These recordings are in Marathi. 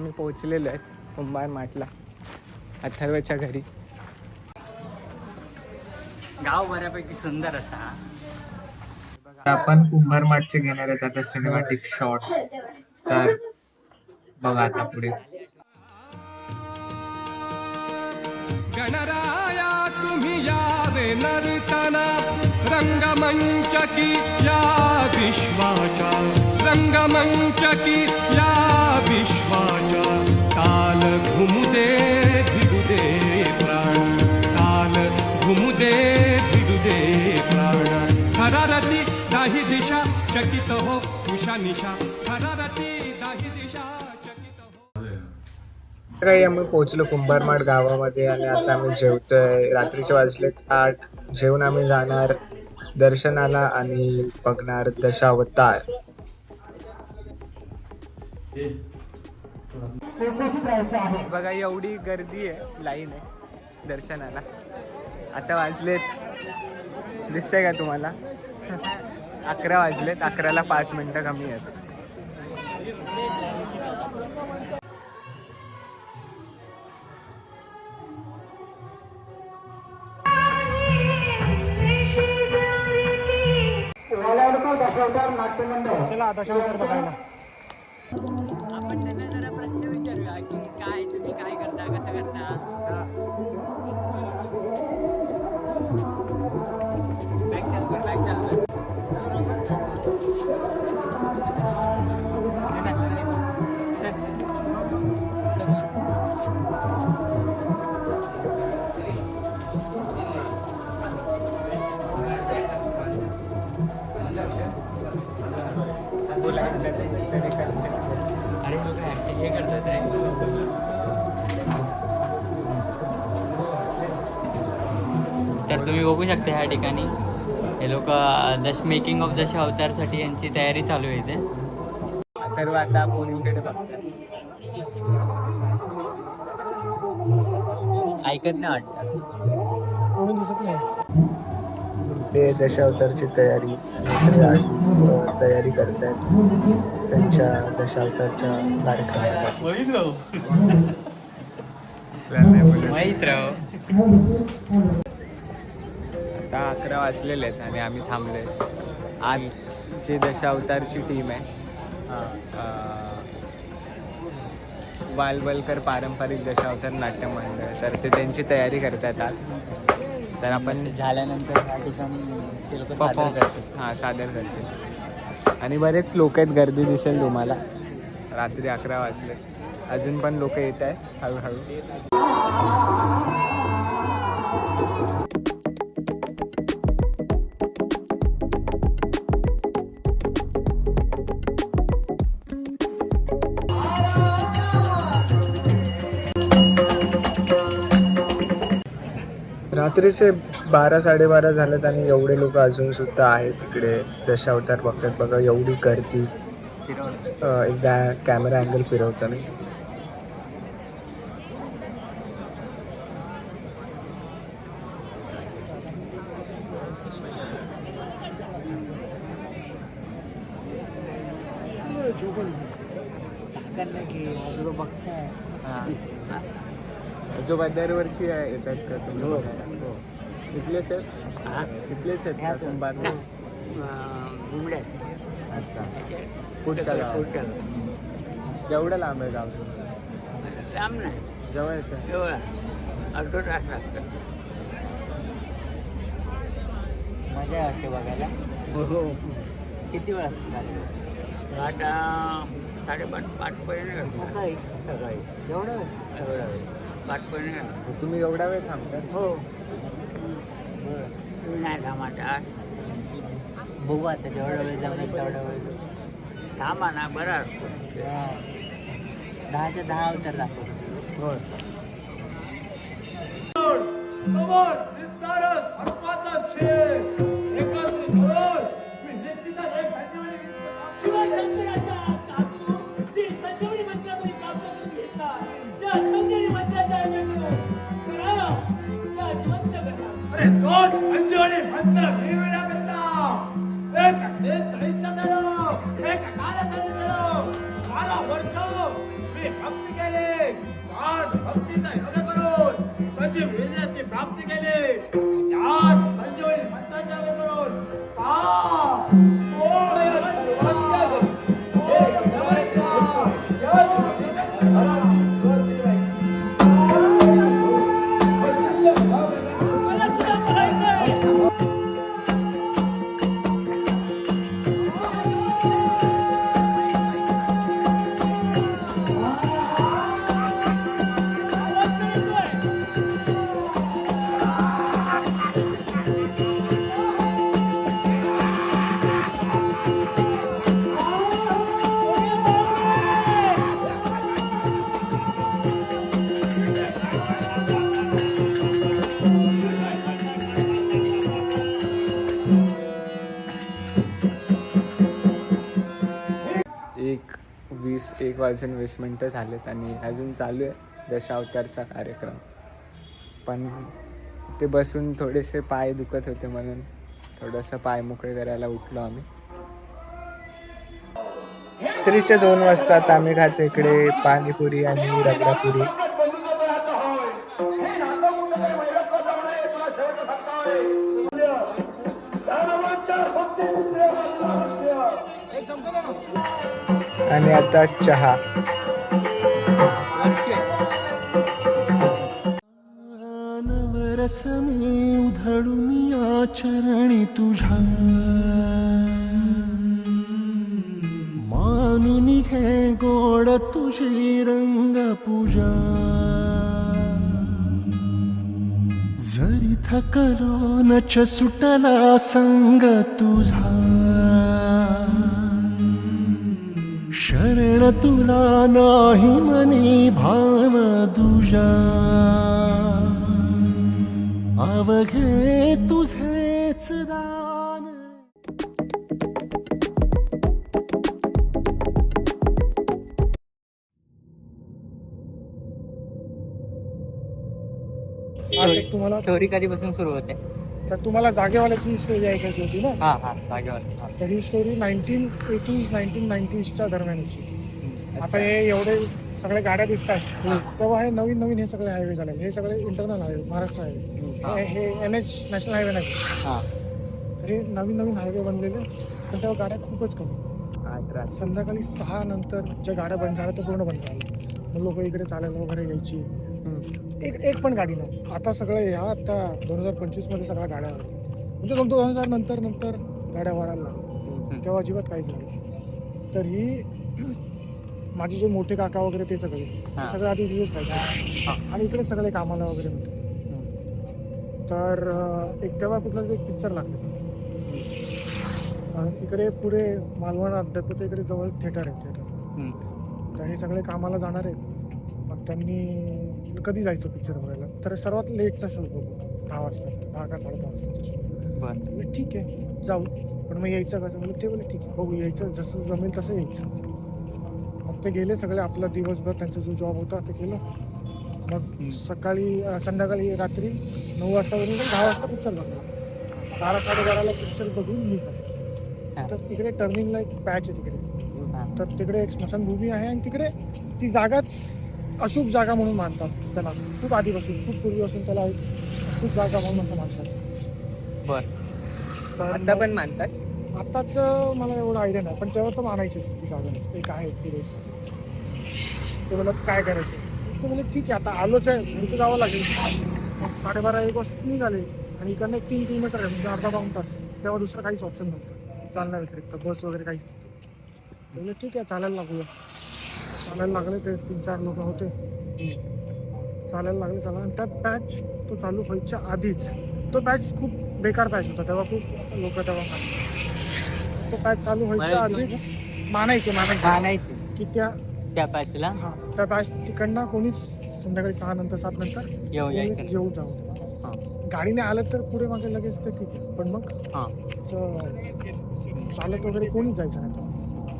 आम्ही पोहोचलेलो आहेत कुंभार माटला अथर्वच्या घरी. गाव बऱ्यापैकी सुंदर असा. आपण कुंभार माठचे घेणार आहेत आता सिनेमॅटिक शॉट तर बघा आता पुढे. गणराया तुम्ही यावे नर्तना. रंगमंचकी या विश्वाच्या रंगमंचकी या विश्वाच्या काल घुमुदे भिडुदे प्राण। काल घुमुदे भिडुदे प्राण। थरारती दाही दिशा चकित हो उषा निशा। थरारती दाही दिशा हो। काही आम्ही पोहोचलो कुंभारमाठ गावामध्ये आणि आता आम्ही जेवतोय. रात्रीचे वाजले आठ. जेवून आम्ही जाणार. दर्शनाला आणि बघणार दशावतार. बघा एवढी गर्दी आहे लाईन आहे दर्शनाला. आता वाजलेत. दिसतंय का तुम्हाला? अकरा वाजलेत अकराला पाच मिनटं कमी आहेत. आपण त्यांना जरा प्रश्न विचारूया की काय तुम्ही काय करता कसं करता? बॅग चालू कर बॅग चालू कर तर तुम्ही बघू शकता ह्या ठिकाणी. हे लोक दश मेकिंग ऑफ दश अवतारसाठी यांची तयारी चालू आहे इथे. आता ऐकत नाही वाटतं. ते दशावतारची तयारी तयारी करतायत त्यांच्या दशावतारच्या कार्यक्रमासाठी. आता अकरा वाजलेले आहेत आणि आम्ही थांबले आज जी दशावतारची टीम आहे. अं, वालवलकर पारंपरिक दशावतार नाट्य मंडळ. तर ते त्यांची तयारी करतात आज. तर आपण झाल्यानंतर ठिकाणी परफॉर्म करतील. हां सादर करतील. आणि बरेच लोक आहेत गर्दी दिसेल तुम्हाला. रात्री अकरा वाजले. अजून पण लोक येत आहेत हळूहळू. रात्रीचे बारा साडेबारा झालेत आणि एवढे लोक अजून सुद्धा आहेत इकडे. दशावतार बघतात बघा एवढी गर्दी. एकदा कॅमेरा अँगल फिरवतो मी आजोबा दरवर्षी येतात का तुम्ही? बघायला? हो. इथलेच आहेत? इथलेच आहेत का कुंभार अच्छा. कुठच्या गावात? जेवढं लांब आहे गाव तुमचं? लांब नाही. जवळच? आहे एवढा अर्धो तास लागतं मजा वाटते बघायला. किती वेळ असतो आता साडेपाच पाचपर्यंत सकाळी. सकाळी. एवढं? एवढा वेळ. पाचपर्यंत तुम्ही एवढा वेळ थांबतात हो. तुम्ही नाही थांबा बघू आता जेवढा वेळ जमेल तेवढा वेळ. थांबा ना बरा असतो दहाच्या दहा अवतार दाखवतो हो समोर शेर. અંજોડી મંત્ર મેળવ્યા કરતા એક બે ત્રિષ્ટ કરો એક કાલે તન કરો મારો વર્ષો બે ભક્તિ કરે આઠ ભક્તિ તો યોગ કરો સજીવ વીર્યથી પ્રાપ્તિ કરે આઠ સંજોડી મંત્ર ચાલે કરો તા ઓ वीस एक वाजून वीस मिनटं झालेत आणि अजून चालू आहे दशावतारचा कार्यक्रम. पण ते बसून थोडेसे पाय दुखत होते म्हणून थोडंसं पाय मोकळे करायला उठलो आम्ही. रात्रीचे दोन वाजता आम्ही खातो इकडे पाणीपुरी आणि रगडापुरी आणि आता चहा. नवरस मी उधळून आचरणी तुझ्या. मानून घे गोड तुझी रंग पूजा जरी थकलो नच सुटला संग तुझा. शरण तुला नाही मनी भाव दुजा अवघे तुझेच दान. स्टोरी स्टोरी कधीपासून सुरू होते? तर तुम्हाला जागेवाल्याची स्टोरी ऐकायची होती ना? हा हा जागेवर हा. तर ही स्टोरी नाईन्टीन एटीज नाईन्टीन नाईन्टीजच्या दरम्यानची. आता. हे एवढे सगळे गाड्या दिसत आहेत तेव्हा हे नवीन नवीन हे सगळे हायवे झाले. हे सगळे इंटरनल हायवे महाराष्ट्र. हायवे हे. एन एच नॅशनल हायवे नाही. हा. तर हे नवीन नवीन हायवे बनलेले. पण तेव्हा गाड्या खूपच कमी. संध्याकाळी सहा नंतर ज्या गाड्या बंद झाल्या त्या पूर्ण बंद झाल्या. मग लोक इकडे चालायला वगैरे यायची. एक एक पण गाडी नाही. आता सगळं ह्या आता दोन हजार पंचवीसमध्ये सगळ्या गाड्या आल्या. म्हणजे दोन दोन हजार नंतर नंतर गाड्या वाढायला लागल्या. तेव्हा अजिबात काहीच नाही. तर ही माझे जे मोठे काका वगैरे ते सगळे. ते हा. सगळे आधी दिवस राहायचे. आणि इकडे सगळे कामाला वगैरे होते. तर अं, एक तेव्हा कुठला तरी एक पिक्चर लागला. आणि इकडे पुढे मालवण अड्ड्याच्या इकडे जवळ थिएटर आहे थिएटर हम्म. तर हे सगळे कामाला जाणार आहेत. मग त्यांनी कधी जायचं पिक्चर बघायला? तर सर्वात लेटचा शो बघू. दहा वाजता. दहा का साडे दहा वाजताचा शो बर. म्हणलं ठीक आहे जाऊ. पण मग यायचं कसं? म्हणलं ते ठीक आहे बघू यायचं जसं जमेल तसं यायचं. ते गेले सगळे आपला दिवसभर त्यांचा जो जॉब होता ते केलं. मग. सकाळी संध्याकाळी रात्री नऊ वाजता वरून दहा वाजता पिक्चर बघला बारा साडेबाराला पिक्चर बघून निघाल. तर तिकडे टर्निंगला एक पॅच आहे तिकडे. तर तिकडे एक स्मशानभूमी आहे आणि तिकडे ती जागाच अशुभ जागा म्हणून मानतात त्याला. खूप आधीपासून खूप पूर्वीपासून त्याला एक अशुभ जागा म्हणून असं मानतात. बर. पण मानतात? आत्ताच मला एवढं आयडिया नाही पण तेव्हा तर मानायचीच ती जागा एक आहे ती ते बोलत काय करायचं? ते म्हणजे ठीक आहे आता आलोच आहे घरी जावं लागेल. साडेबारा एक वाजता निघाले आणि इकडनं एक तीन किलोमीटर आहे म्हणजे अर्धा पाऊन तास. तेव्हा दुसरं काहीच ऑप्शन नव्हतं चालण्या व्यतिरिक्त बस वगैरे काहीच नव्हतं. ठीक आहे चालायला लागूया. चालायला लागले ते तीन चार लोक होते. चालायला लागले चाला आणि त्यात पॅच तो चालू व्हायच्या आधीच तो पॅच खूप बेकार पॅच होता तेव्हा खूप लोक तेव्हा तो पॅच चालू व्हायच्या आधीच मानायचे मानायचे की त्या त्या पॅचला हा त्या पॅच तिकडनं कोणीच संध्याकाळी सहा नंतर सात नंतर येऊ कोणीच यायचं नाही. येऊ जाऊ. हा. गाडीने आलं तर पुढे मागे लगेच ते ठीक आहे पण मग हा असं चालत वगैरे कोणीच जायचं नाही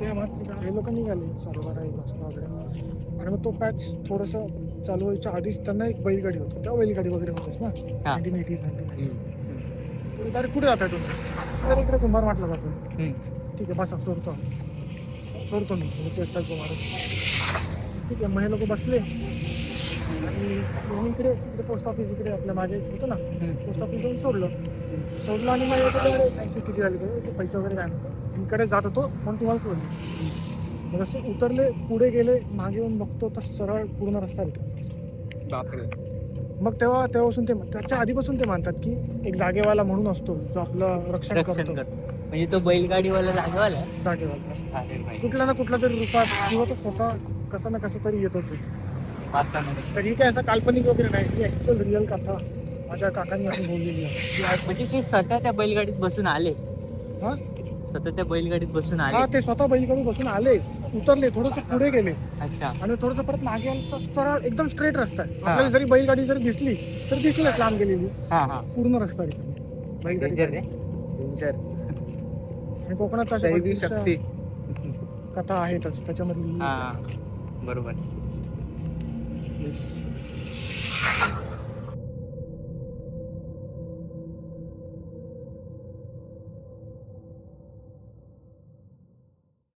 तेव्हा. हे लोक निघाले साडेबारा एक वाजता वगैरे आणि मग तो पॅच थोडंसं चालू व्हायच्या आधीच त्यांना एक बैलगाडी होती तेव्हा बैलगाडी वगैरे होतेच ना हा. Nineteen eighties nineteen hmm. Direct कुठे जाताय तुम्ही? तर इकडे कुंभार माटला जातो. ठीक आहे बसा सोडतो. सोडतो मी. एकटाच जो माणूस ठीक आहे मग हे लोक बसले. आणि मी इकडे इकडे पोस्ट ऑफिस इकडे आपल्या मागे होतं ना पोस्ट ऑफिस जाऊन सोडलं. सोडलं आणि मग किती झाले ते पैसे वगैरे काय नव्हतं इकडे जात होतो म्हणून तुम्हाला सोडलं. जसे उतरले पुढे गेले मागे येऊन बघतो तर सरळ पूर्ण रस्ता बापरे. मग तेव्हा तेव्हापासून ते त्याच्या आधीपासून ते मानतात की एक जागेवाला म्हणून असतो जो आपलं रक्षण करतो. म्हणजे तो बैलगाडीवाला जागेवाला? जागेवाला भाई कुठल्या ना कुठल्या तरी रूपात किंवा तो स्वतः कसं ना कसं तरी येतोच आहे. वाचनामध्ये. तर ही काय असं काल्पनिक वगैरे नाही ही ऍक्च्युअल रिअल कथा माझ्या काकांनी असं बोललेली आहे. की आज म्हणजे ते स्वतः त्या बैलगाडीत बसून आले. हा? स्वतः त्या बैलगाडीत बसून हा आले ते स्वतः बैलगाडी बसून आले. उतरले थोडस पुढे गेले. अच्छा. आणि थोडस परत मागे आलं तर सरळ एकदम स्ट्रेट रस्ता आहे. आपल्याला जरी बैलगाडी जरी दिसली तर दिसलीच लांब गेलेली. हा हा. पूर्ण रस्ता बैलगाडी Danger रे. डेंजर आणि कोकणात अशा दैवी बऱ्याचशा शक्ती. कथा आहेतच त्याच्यामधली. हा बरोबर. Yes.